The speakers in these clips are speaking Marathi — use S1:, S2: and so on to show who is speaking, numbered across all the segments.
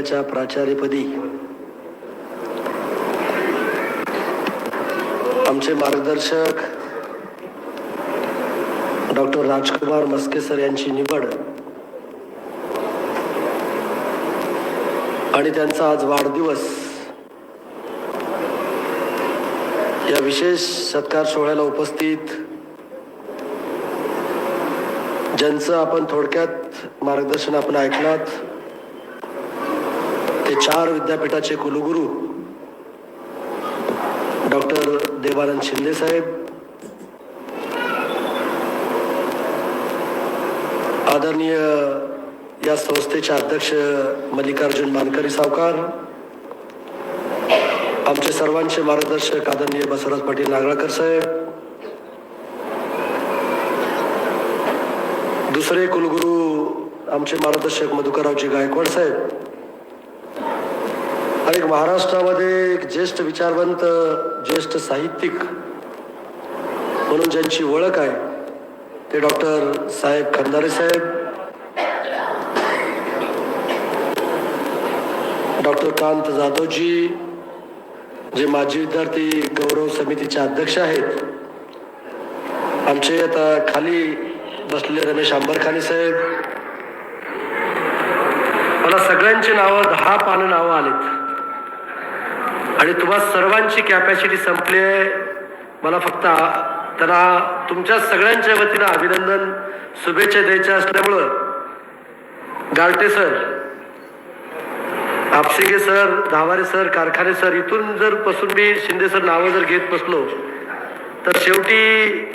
S1: महाविद्यालयाच्या प्राचार्यपदी. आमचे मार्गदर्शक डॉक्टर राजकुमार मस्के सर यांची निवड. आणि त्यांचा आज वाढदिवस. या विशेष सत्कार सोहळ्याला उपस्थित ज्यांचं आपण थोडक्यात मार्गदर्शन आपण ऐकलात ते चार विद्यापीठाचे कुलगुरू डॉक्टर देवानंद शिंदे साहेब आदरणीय या संस्थेचे अध्यक्ष मल्लिकार्जुन मानकरी सावकार आमचे सर्वांचे मार्गदर्शक आदरणीय बसवराज पाटील नागळकर साहेब दुसरे कुलगुरू आमचे मार्गदर्शक मधुकररावजी गायकवाड साहेब आणि महाराष्ट्रामध्ये एक ज्येष्ठ विचारवंत ज्येष्ठ साहित्यिक म्हणून ज्यांची ओळख आहे ते डॉक्टर साहेब खंदारे साहेब डॉक्टर कांत जाधवजी जे माजी विद्यार्थी गौरव समितीचे अध्यक्ष आहेत. आमचे आता खाली बसलेले रमेश आंबरखानी साहेब. मला सगळ्यांची नावं दहा पानं नावं आलीत. आणि तुम्हा सर्वांची कॅपॅसिटी संपली आहे मला फक्त त्यांना तुमच्या सगळ्यांच्या वतीनं अभिनंदन शुभेच्छा द्यायच्या असल्यामुळं. Garte sir आपसिगे sir Dhaware sir Karkhane sir इथून जर पासून मी शिंदे सर नावं जर घेत बसलो तर शेवटी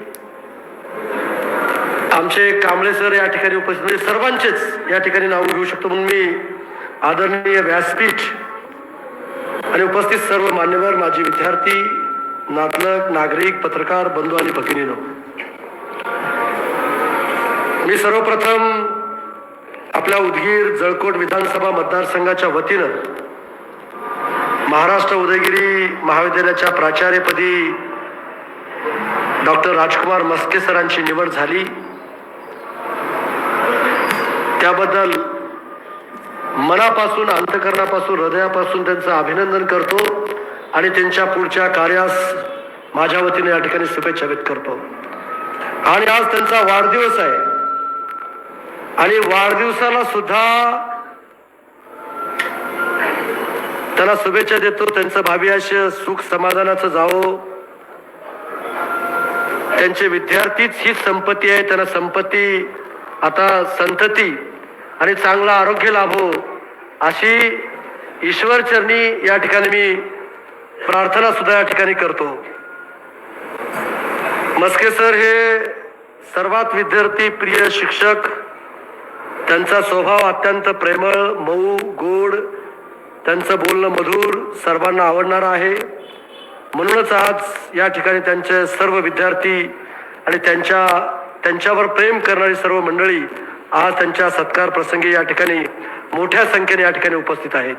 S1: आमचे कांबळे सर या ठिकाणी उपस्थित म्हणजे सर्वांचेच या ठिकाणी नाव घेऊ शकतो म्हणून मी आदरणीय व्यासपीठ आणि उपस्थित सर्व मान्यवर माझे विद्यार्थी नातलग नागरिक पत्रकार बंधू आणि भगिनीनो. मी सर्वप्रथम आपल्या उदगीर जळकोट विधानसभा मतदारसंघाच्या वतीनं महाराष्ट्र उदयगिरी महाविद्यालयाच्या प्राचार्यपदी डॉक्टर राजकुमार मस्के सरांची निवड झाली. त्याबद्दल मनापासून अंतकरणापासून हृदयापासून त्यांचं अभिनंदन करतो आणि त्यांच्या पुढच्या कार्यास माझ्या वतीने या ठिकाणी शुभेच्छा व्यक्त करतो. आणि आज त्यांचा वाढदिवस आहे. आणि वाढदिवसाला सुद्धा त्याला शुभेच्छा देतो. त्यांचं भावी सुख समाधानाचं जावो. त्यांचे विद्यार्थीच ही संपत्ती आहे. त्यांना संपत्ती आता संतती आणि चांगलं आरोग्य लाभो अशी ईश्वर चरणी या ठिकाणी मी प्रार्थना सुद्धा या ठिकाणी करतो. मस्के सर हे सर्वात विद्यार्थी प्रिय शिक्षक त्यांचा स्वभाव अत्यंत प्रेमळ मऊ गोड त्यांचं बोलणं मधुर सर्वांना आवडणारं आहे. म्हणूनच आज या ठिकाणी त्यांचे सर्व विद्यार्थी आणि त्यांच्या त्यांच्यावर प्रेम करणारी सर्व मंडळी आज त्यांच्या सत्कार प्रसंगी या ठिकाणी मोठ्या संख्येने या ठिकाणी उपस्थित आहेत.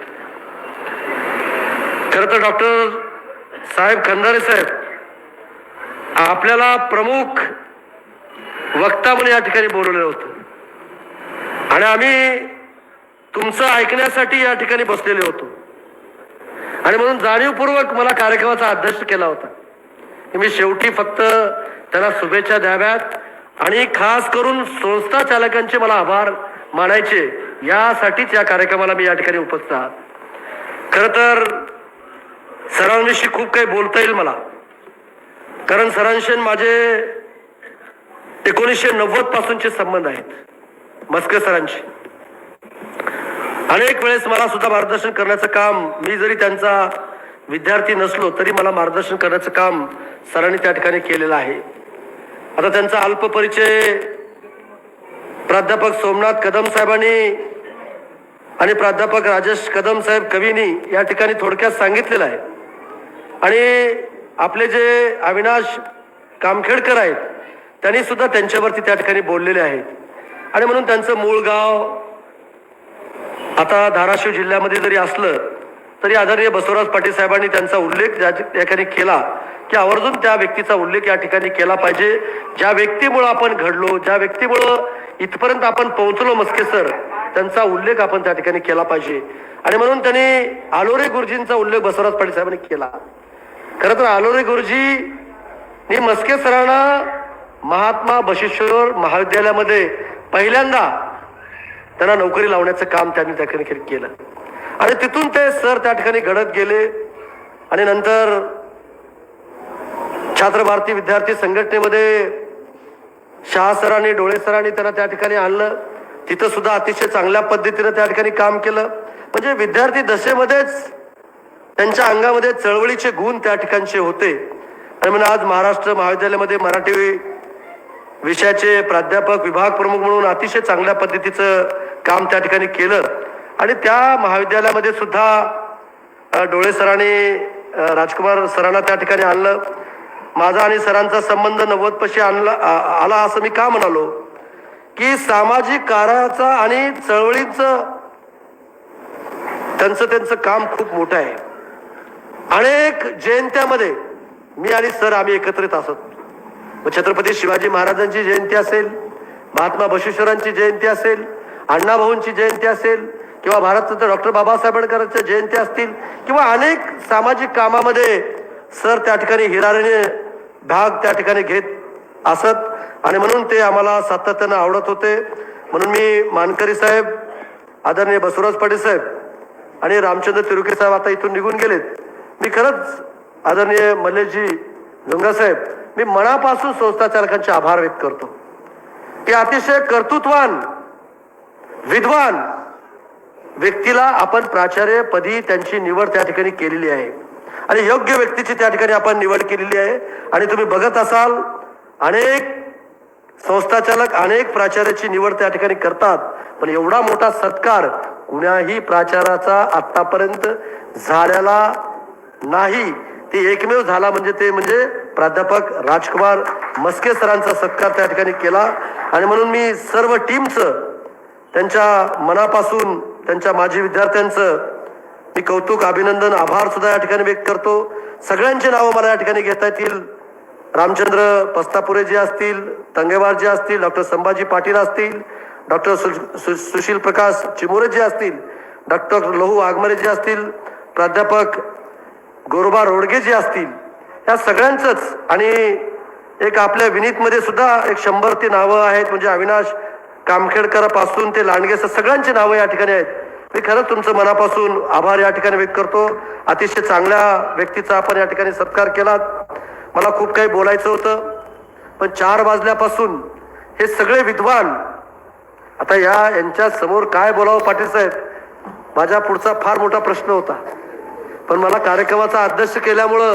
S1: खरं तर डॉक्टर साहेब खंदारे साहेब आपल्याला प्रमुख वक्ता म्हणून या ठिकाणी बोलवलेलं होतं. आणि आम्ही तुमचं ऐकण्यासाठी या ठिकाणी बसलेले होतो. आणि म्हणून जाणीवपूर्वक मला कार्यक्रमाचा अध्यक्ष केला होता. मी शेवटी फक्त त्यांना शुभेच्छा द्याव्यात. आणि खास करून संस्था चालकांचे मला आभार मानायचे. यासाठीच या कार्यक्रमाला मी या ठिकाणी उपस्थित आहात खरं तर सरांविषयी खूप काही बोलता येईल मला. कारण सरांशी माझे एकोणीसशे नव्वद पासूनचे संबंध आहेत. मस्के सरांशी. अनेक वेळेस मला सुद्धा मार्गदर्शन करण्याचं काम मी जरी त्यांचा विद्यार्थी नसलो तरी मला मार्गदर्शन करण्याचं काम सरांनी त्या ठिकाणी केलेलं आहे. आता त्यांचा अल्प परिचय प्राध्यापक सोमनाथ कदम साहेबांनी आणि प्राध्यापक राजेश कदम साहेब कवीनी या ठिकाणी थोडक्यात सांगितलेलं आहे. आणि आपले जे अविनाश कामखेडकर आहेत त्यांनी सुद्धा त्यांच्यावरती त्या ठिकाणी बोललेले आहेत. आणि म्हणून त्यांचं मूळ गाव आता धाराशिव जिल्ह्यामध्ये जरी असलं तरी आदरणीय बसवराज पाटील साहेबांनी त्यांचा उल्लेख या ठिकाणी केला की आवर्जून त्या व्यक्तीचा उल्लेख या ठिकाणी केला पाहिजे. ज्या व्यक्तीमुळं आपण घडलो ज्या व्यक्तीमुळं इथपर्यंत आपण पोहोचलो मस्के सर त्यांचा उल्लेख आपण त्या ठिकाणी केला पाहिजे. आणि म्हणून त्यांनी आलोरे गुरुजींचा उल्लेख बसवराज पाटील साहेबांनी केला. खरं तर आलोरे गुरुजी मस्के सरांना महात्मा बशेश्वर महाविद्यालयामध्ये पहिल्यांदा त्यांना नोकरी लावण्याचं काम त्यांनी त्या ठिकाणी केलं. आणि तिथून ते सर त्या ठिकाणी घडत गेले आणि नंतर छात्र भारती विद्यार्थी संघटनेमध्ये शहा सरांनी डोळे सरांनी त्यांना त्या ठिकाणी आणलं. तिथं सुद्धा अतिशय चांगल्या पद्धतीनं त्या ठिकाणी काम केलं. म्हणजे विद्यार्थी दशेमध्येच त्यांच्या अंगामध्ये चळवळीचे गुण त्या ठिकाणचे होते. आणि म्हणून आज महाराष्ट्र महाविद्यालयामध्ये मराठी विषयाचे प्राध्यापक विभाग प्रमुख म्हणून अतिशय चांगल्या पद्धतीचं काम त्या ठिकाणी केलं. आणि त्या महाविद्यालयामध्ये सुद्धा डोळे सरांनी राजकुमार सरांना त्या ठिकाणी आणलं. माझा आणि सरांचा संबंध नव्वद पशी आणला आला असं मी का म्हणालो? की सामाजिक कार्याचा आणि चळवळीचं त्यांचं त्यांचं काम खूप मोठं आहे. अनेक जयंत्यामध्ये मी आणि सर आम्ही एकत्रित असत. मग छत्रपती शिवाजी महाराजांची जयंती असेल महात्मा बशेश्वरांची जयंती असेल अण्णाभाऊंची जयंती असेल किंवा भारतरत्न डॉक्टर बाबासाहेब आंबेडकरांच्या जयंती असतील किंवा अनेक सामाजिक कामामध्ये सर त्या ठिकाणी हिरारीने भाग त्या ठिकाणी घेत असत. आणि म्हणून ते आम्हाला सातत्यानं आवडत होते. म्हणून मी मानकरी साहेब आदरणीय बसवराज पाटील साहेब आणि रामचंद्र तिरुके साहेब आता इथून निघून गेलेत. मी खरंच आदरणीय मल्लेशजी डोंगा साहेब मी मनापासून संस्था चालकांचे आभार व्यक्त करतो. की अतिशय कर्तृत्वान विद्वान व्यक्तीला आपण प्राचार्य पदी त्यांची निवड त्या ठिकाणी केलेली आहे. आणि योग्य व्यक्तीची त्या ठिकाणी आपण निवड केलेली आहे. आणि तुम्ही बघत असाल अनेक संस्थाचालक अनेक प्राचार्याची निवड त्या ठिकाणी करतात. पण एवढा मोठा सत्कार कुणाही प्राचाराचा आतापर्यंत झालेला नाही. ते एकमेव झाला म्हणजे ते म्हणजे प्राध्यापक राजकुमार मस्के सरांचा सत्कार त्या ठिकाणी केला. आणि म्हणून मी सर्व टीमचं त्यांच्या मनापासून त्यांच्या माजी विद्यार्थ्यांचं मी कौतुक अभिनंदन आभार सुद्धा या ठिकाणी व्यक्त करतो. सगळ्यांची नावं मला या ठिकाणी घेता येतील. रामचंद्र पस्तापुरे जे असतील तंगेवार जे असतील डॉक्टर संभाजी पाटील असतील डॉक्टर सु, सु, सुशील प्रकाश चिमोरे जे असतील डॉक्टर लहू आगमरे जे असतील प्राध्यापक गोरोबा रोडगे जे असतील या सगळ्यांचंच आणि एक आपल्या विनीतमध्ये सुद्धा एक शंभर ती नावं आहेत म्हणजे अविनाश कामखेडकरापासून ते लांडगे सगळ्यांची नावं या ठिकाणी आहेत. मी खरंच तुमचं मनापासून आभार या ठिकाणी व्यक्त करतो. अतिशय चांगल्या व्यक्तीचा आपण या ठिकाणी सत्कार केलात. मला खूप काही बोलायचं होतं. पण चार वाजल्यापासून हे सगळे विद्वान आता या यांच्या समोर काय बोलावं पाटील साहेब? माझ्या पुढचा फार मोठा प्रश्न होता. पण मला कार्यक्रमाचा अध्यक्ष केल्यामुळं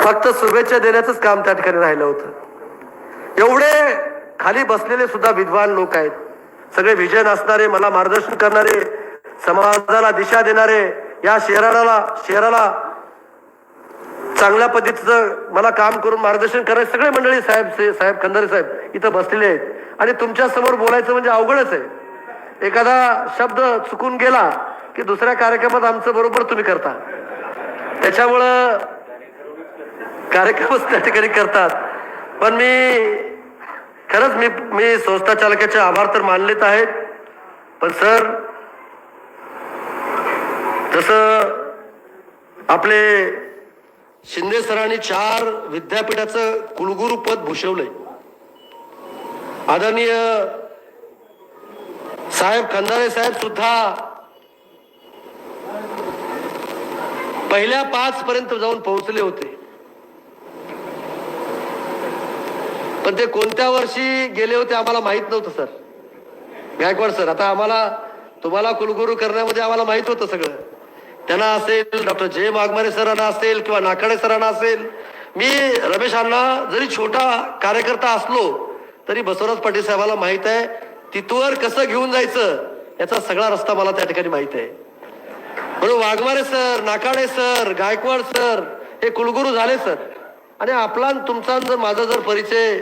S1: फक्त शुभेच्छा देण्याचंच काम त्या ठिकाणी राहिलं होतं. एवढे खाली बसलेले सुद्धा विद्वान लोक आहेत. सगळे विजन असणारे मला मार्गदर्शन करणारे समाजाला दिशा देणारे या शहराला शहराला चांगल्या पद्धतीचं मला काम करून मार्गदर्शन करायचे सगळे मंडळी साहेब साहेब खंदारे साहेब इथं बसलेले आहेत. आणि तुमच्यासमोर बोलायचं म्हणजे अवघडच आहे. एखादा शब्द चुकून गेला की दुसऱ्या कार्यक्रमात आमचं बरोबर तुम्ही करता. त्याच्यामुळं कार्यक्रमच त्या ठिकाणी करतात. पण मी खरंच मी मी संस्था चालकाचे आभार तर मानलेच आहेत पण सर जसं आपले शिंदे सरांनी चार विद्यापीठाचं कुलगुरू पद भूषवलंय. आदरणीय साहेब खंदारे साहेब सुद्धा पहिल्या पाच पर्यंत जाऊन पोहोचले होते. पण ते कोणत्या वर्षी गेले होते आम्हाला माहीत नव्हतं सर. गायकवाड सर आता आम्हाला तुम्हाला कुलगुरू करण्यामध्ये आम्हाला माहीत होतं सगळं. त्यांना असेल डॉक्टर जय वाघमारे सरांना असेल किंवा नाकाडे सरांना असेल मी रमेश अण्णा जरी छोटा कार्यकर्ता असलो तरी बसवराज पाटील साहेबाला माहीत आहे तिथवर कसं घेऊन जायचं याचा सगळा रस्ता मला त्या ठिकाणी माहीत आहे. म्हणून Waghmare sir Nakade sir Gaikwad sir हे कुलगुरू झाले सर. आणि आपला तुमचा जर माझा जर परिचय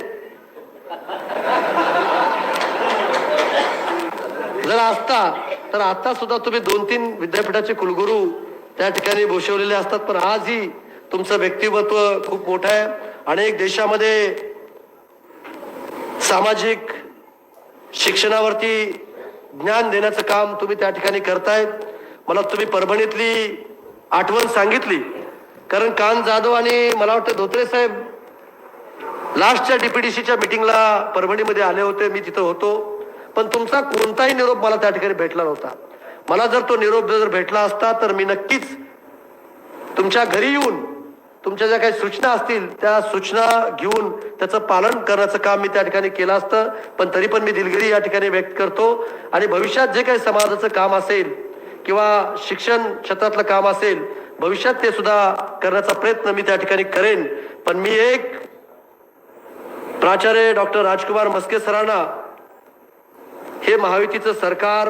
S1: जर असता तर आता सुद्धा तुम्ही दोन तीन विद्यापीठाचे कुलगुरू त्या ठिकाणी भूषवलेले असतात पण आजही तुमचं व्यक्तिमत्व खूप मोठं आहे. अनेक देशामध्ये सामाजिक शिक्षणावरती ज्ञान देण्याचं काम तुम्ही त्या ठिकाणी करतायत मला तुम्ही परभणीतली आठवण सांगितली. कारण कान जाधव आणि मला वाटतं धोत्रे साहेब लास्टच्या डीपीडीसीच्या मिटिंगला परभणीमध्ये आले होते मी तिथं होतो. पण तुमचा कोणताही निरोप मला त्या ठिकाणी भेटला नव्हता. मला जर तो निरोप जर भेटला असता तर मी नक्कीच तुमच्या घरी येऊन तुमच्या ज्या काही सूचना असतील त्या सूचना घेऊन त्याचं पालन करण्याचं काम मी त्या ठिकाणी केलं असतं. पण तरी पण मी दिलगिरी या ठिकाणी व्यक्त करतो. आणि भविष्यात जे काही समाजाचं काम असेल किंवा शिक्षण क्षेत्रातलं काम असेल भविष्यात ते सुद्धा करण्याचा प्रयत्न मी त्या ठिकाणी करेन. पण मी एक प्राचार्य डॉक्टर राजकुमार मस्के सरांना हे महायुतीचं सरकार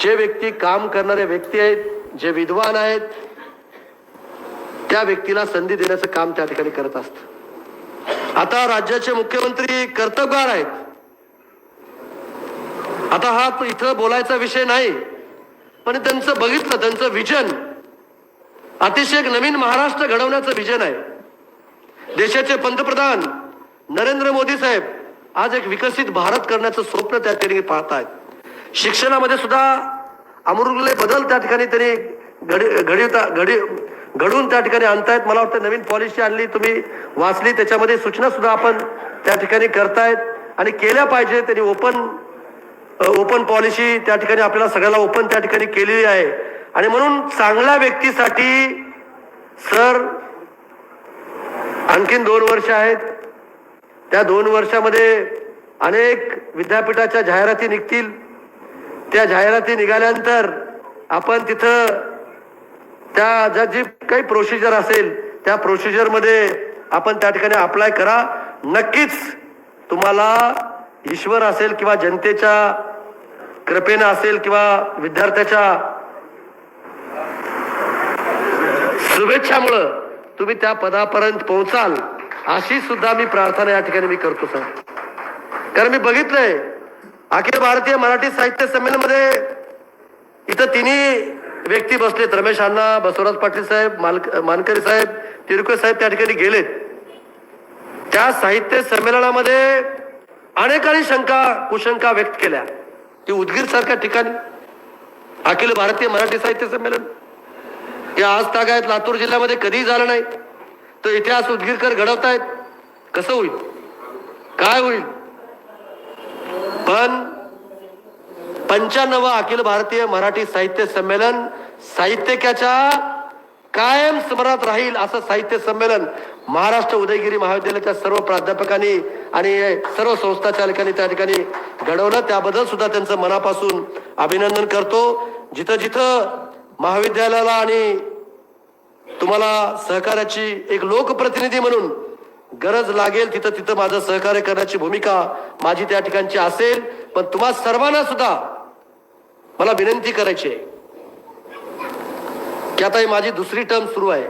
S1: जे व्यक्ती काम करणारे व्यक्ती आहेत जे विद्वान आहेत त्या व्यक्तीला संधी देण्याचं काम त्या ठिकाणी करत असत. आता राज्याचे मुख्यमंत्री कर्तबगार आहेत. आता हा इथं बोलायचा विषय नाही पण त्यांचं बघितलं त्यांचं विजन अतिशय एक नवीन महाराष्ट्र घडवण्याचं विजन आहे. देशाचे पंतप्रधान नरेंद्र मोदी साहेब आज एक विकसित भारत करण्याचं स्वप्न त्या ठिकाणी पाहतायत. शिक्षणामध्ये सुद्धा अमृगले बदल त्या ठिकाणी त्यांनी घडी घडवता घडी घडून त्या ठिकाणी आणतायत. मला वाटतं नवीन पॉलिसी आणली तुम्ही वाचली त्याच्यामध्ये सूचना सुद्धा आपण त्या ठिकाणी करतायत. आणि केल्या पाहिजे त्यांनी ओपन ओपन पॉलिसी त्या ठिकाणी आपल्याला सगळ्याला ओपन त्या ठिकाणी केलेली आहे. आणि म्हणून चांगल्या व्यक्तीसाठी सर आणखीन दोन वर्ष आहेत. त्या दोन वर्षामध्ये अनेक विद्यापीठाच्या जाहिराती निघतील. त्या जाहिराती निघाल्यानंतर आपण तिथं त्या ज्या जी काही प्रोसिजर असेल त्या प्रोसिजरमध्ये आपण त्या ठिकाणी अप्लाय करा. नक्कीच तुम्हाला ईश्वर असेल किंवा जनतेच्या कृपेनं असेल किंवा विद्यार्थ्याच्या शुभेच्छामुळं तुम्ही त्या पदापर्यंत पोहोचाल. अशी सुद्धा मी प्रार्थना या ठिकाणी मी करतो सर. कारण मी बघितलंय अखिल भारतीय मराठी साहित्य संमेलनमध्ये इथं तिन्ही व्यक्ती बसलेत. रमेश अण्णा बसवराज पाटील साहेब मालक मानकरी साहेब तिरुके साहेब त्या ठिकाणी गेलेत. त्या साहित्य संमेलनामध्ये अनेकांनी शंका कुशंका व्यक्त केल्या. ती उदगीर सारख्या ठिकाणी. अखिल भारतीय मराठी साहित्य संमेलन. या आज तागायत लातूर जिल्ह्यामध्ये कधीही झालं नाही. तर इतिहास उदगीरकर घडवतायत. कसं होईल? काय होईल? पण पंच्याण्णव अखिल भारतीय मराठी साहित्य संमेलन साहित्यकाच्या कायम स्मरणात राहील असं साहित्य संमेलन महाराष्ट्र उदयगिरी महाविद्यालयाच्या सर्व प्राध्यापकांनी आणि सर्व संस्था चालकांनी त्या ठिकाणी घडवलं. त्याबद्दल सुद्धा त्यांचं मनापासून अभिनंदन करतो. जिथं जिथं महाविद्यालयाला आणि तुम्हाला सहकार्याची एक लोकप्रतिनिधी म्हणून गरज लागेल तिथं तिथं माझं सहकार्य करण्याची भूमिका माझी त्या ठिकाणची असेल. पण तुम्हा सर्वांना सुद्धा मला विनंती करायची आहे की आता ही माझी दुसरी टर्म सुरू आहे.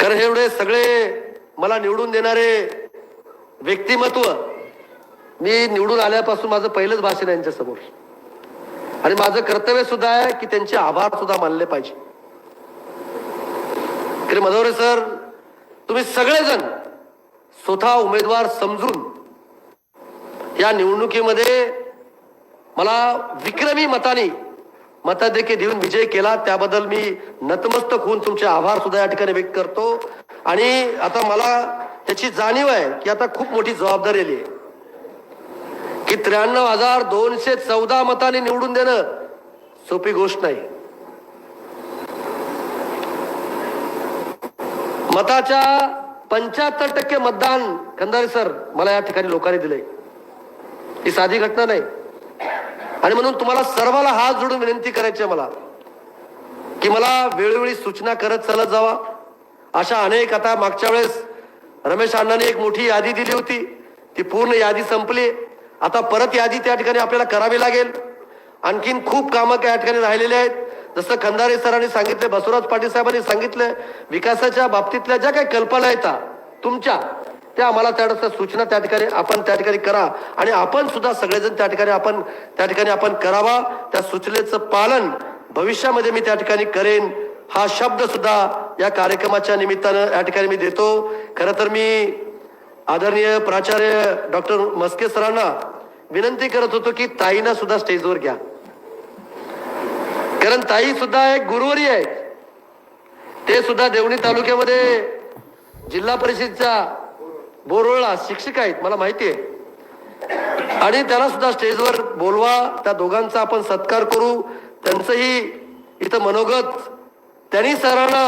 S1: कारण हे एवढे सगळे मला निवडून देणारे व्यक्तिमत्व मी निवडून आल्यापासून माझं पहिलंच भाषण आहे यांच्यासमोर. आणि माझं कर्तव्य सुद्धा आहे की त्यांचे आभार सुद्धा मानले पाहिजे. मधोरे मधवरे सर तुम्ही सगळेजण स्वतः उमेदवार समजून या निवडणुकीमध्ये मला विक्रमी मताने मताधिक्य देऊन विजय केला त्याबद्दल मी नतमस्तक होऊन तुमचे आभार सुद्धा या ठिकाणी व्यक्त करतो. आणि आता मला त्याची जाणीव आहे की आता खूप मोठी जबाबदारी आली आहे. की त्र्याण्णव हजार दोनशे चौदा मताने निवडून देणं सोपी गोष्ट नाही. मताच्या पंच्याहत्तर टक्के मतदान खंदारे सर मला या ठिकाणी लोकांनी दिले ही साधी घटना नाही. आणि म्हणून तुम्हाला सर्वाला हात जोडून विनंती करायची आहे मला की मला वेळोवेळी सूचना करत चालत जावा. अशा अनेक आता मागच्या वेळेस रमेश अण्णांनी एक मोठी यादी दिली होती. ती पूर्ण यादी संपली. आता परत यादी त्या ठिकाणी आपल्याला करावी लागेल. आणखीन खूप कामं त्या ठिकाणी राहिलेली आहेत. जसं खंदारे सरांनी सांगितले बसवराज पाटील साहेबांनी सांगितलं विकासाच्या बाबतीतल्या ज्या काही कल्पना येतात तुमच्या त्या आम्हाला त्या सूचना त्या ठिकाणी आपण त्या ठिकाणी करा. आणि आपण सुद्धा सगळेजण त्या ठिकाणी आपण त्या ठिकाणी आपण करावा. त्या सूचनेचं पालन भविष्यामध्ये मी त्या ठिकाणी करेन. हा शब्द सुद्धा या कार्यक्रमाच्या निमित्तानं या ठिकाणी मी देतो. खरं तर मी आदरणीय प्राचार्य डॉक्टर मस्के सरांना विनंती करत होतो की ताईंना सुद्धा स्टेजवर घ्या. कारण ताई सुद्धा एक गुरुवरी आहे ते सुद्धा देवणी तालुक्यामध्ये जिल्हा परिषदच्या बोरवळला शिक्षिका आहेत मला माहिती आहे. आणि त्याला सुद्धा स्टेजवर बोलवा त्या दोघांचा आपण सत्कार करू. त्यांचंही इथं मनोगत त्यांनी सरांना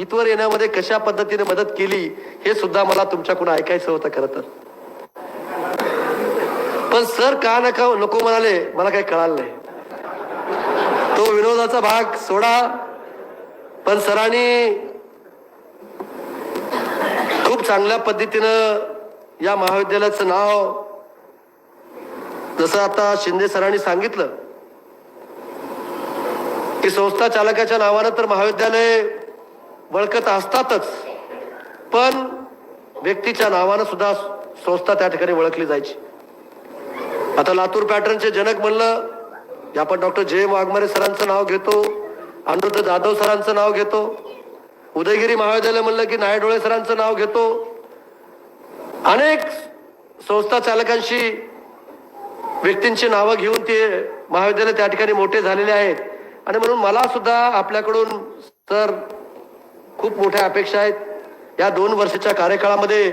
S1: इथवर येण्यामध्ये कशा पद्धतीने मदत केली हे सुद्धा मला तुमच्याकडून ऐकायचं होतं खरं तर. पण सर का नका नको म्हणाले मला काही कळालं नाही. तो विनोदाचा भाग सोडा पण सरांनी खूप चांगल्या पद्धतीनं या महाविद्यालयाचं नाव जसं आता शिंदे सरांनी सांगितलं की संस्था चालकाच्या नावानं तर महाविद्यालय बळकत असतातच. पण व्यक्तीच्या नावानं सुद्धा संस्था त्या ठिकाणी ओळखली जायची. आता लातूर पॅटर्नचे जनक म्हणलं की आपण डॉक्टर जय वाघमारे सरांचं नाव घेतो अनिरुद्ध जाधव सरांचं नाव घेतो उदयगिरी महाविद्यालय म्हणलं की नायडोळे सरांचं नाव घेतो. अनेक संस्था चालकांशी व्यक्तींची नावं घेऊन ते महाविद्यालय त्या ठिकाणी मोठे झालेले आहेत. आणि म्हणून मला सुद्धा आपल्याकडून सर खूप मोठ्या अपेक्षा आहेत. या दोन वर्षाच्या कार्यकाळामध्ये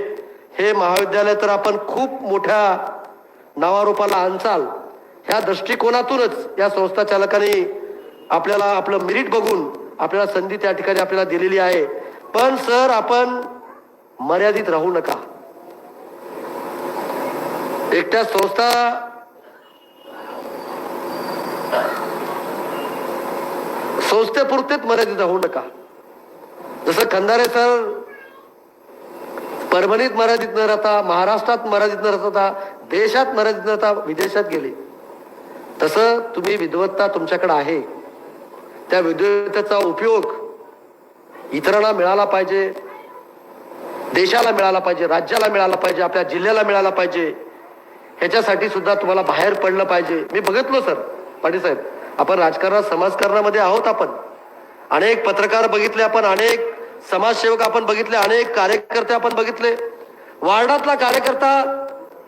S1: हे महाविद्यालय तर आपण खूप मोठ्या नावारूपाला आणचाल ह्या दृष्टिकोनातूनच या संस्था चालकांनी आपल्याला आपलं मिरिट बघून आपल्याला संधी त्या ठिकाणी आपल्याला दिलेली आहे. पण सर आपण मर्यादित राहू नका. एकट्या संस्था संस्थेपुरतेच मर्यादित राहू नका. जसं खंदारे सर परभणीत मर्यादित न राहता महाराष्ट्रात मर्यादित न राहता देशात मर्यादित न राहता विदेशात गेले. तसं तुम्ही विद्वत्ता तुमच्याकडे आहे. त्या विद्वत्तेचा उपयोग इतरांना मिळाला पाहिजे देशाला मिळाला पाहिजे राज्याला मिळाला पाहिजे आपल्या जिल्ह्याला मिळाला पाहिजे. ह्याच्यासाठी सुद्धा तुम्हाला बाहेर पडलं पाहिजे. मी बघितलो सर पाटील साहेब. आपण राजकारणात समाजकारणामध्ये आहोत आपण. अनेक पत्रकार बघितले आपण अनेक समाजसेवक आपण बघितले अनेक कार्यकर्ते आपण बघितले. वार्डातला कार्यकर्ता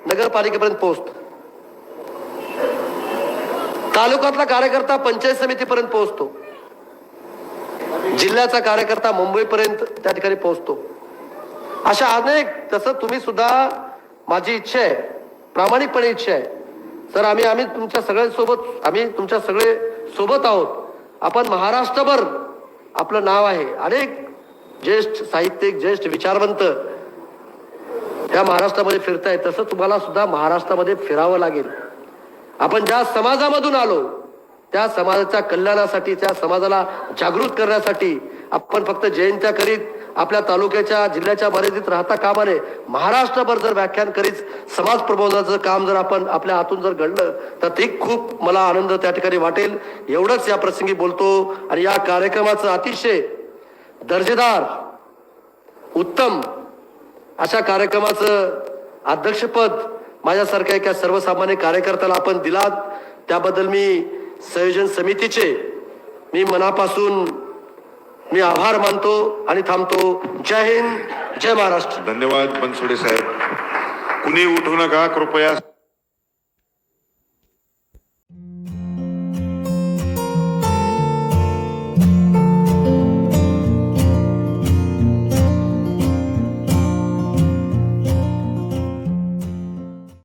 S1: नगरपालिकेपर्यंत पोहोचतो. तालुक्यातला कार्यकर्ता पंचायत समितीपर्यंत पोहोचतो. जिल्ह्याचा कार्यकर्ता मुंबईपर्यंत त्या ठिकाणी पोहोचतो. अशा अनेक तसं तुम्ही सुद्धा माझी इच्छा आहे प्रामाणिकपणे इच्छा आहे. सर आम्ही आम्ही तुमच्या सगळ्यांसोबत आम्ही तुमच्या सगळे सोबत आहोत. आपण महाराष्ट्रभर आपलं नाव आहे. अनेक ज्येष्ठ साहित्यिक ज्येष्ठ विचारवंत त्या महाराष्ट्रामध्ये फिरताय तसं तुम्हाला सुद्धा महाराष्ट्रामध्ये फिरावं लागेल. आपण ज्या समाजामधून आलो त्या समाजाच्या कल्याणासाठी त्या समाजाला जागृत करण्यासाठी आपण फक्त जयंत्या करीत आपल्या तालुक्याच्या जिल्ह्याच्या मर्यादित राहता कामा नये महाराष्ट्रभर जर व्याख्यान करीत समाज प्रबोधनाचं काम जर आपण आपल्या हातून जर घडलं तर ते खूप मला आनंद त्या ठिकाणी वाटेल. एवढंच या प्रसंगी बोलतो आणि या कार्यक्रमाचं अतिशय दर्जेदार उत्तम अशा कार्यक्रमाचं अध्यक्षपद माझ्यासारख्या एका सर्वसामान्य कार्यकर्त्याला आपण दिलात. त्याबद्दल मी संयोजन समितीचे मी मनापासून मी आभार मानतो आणि थांबतो. जय हिंद जय महाराष्ट्र.
S2: धन्यवाद बनसोडे साहेब. कुणी उठू नका कृपया.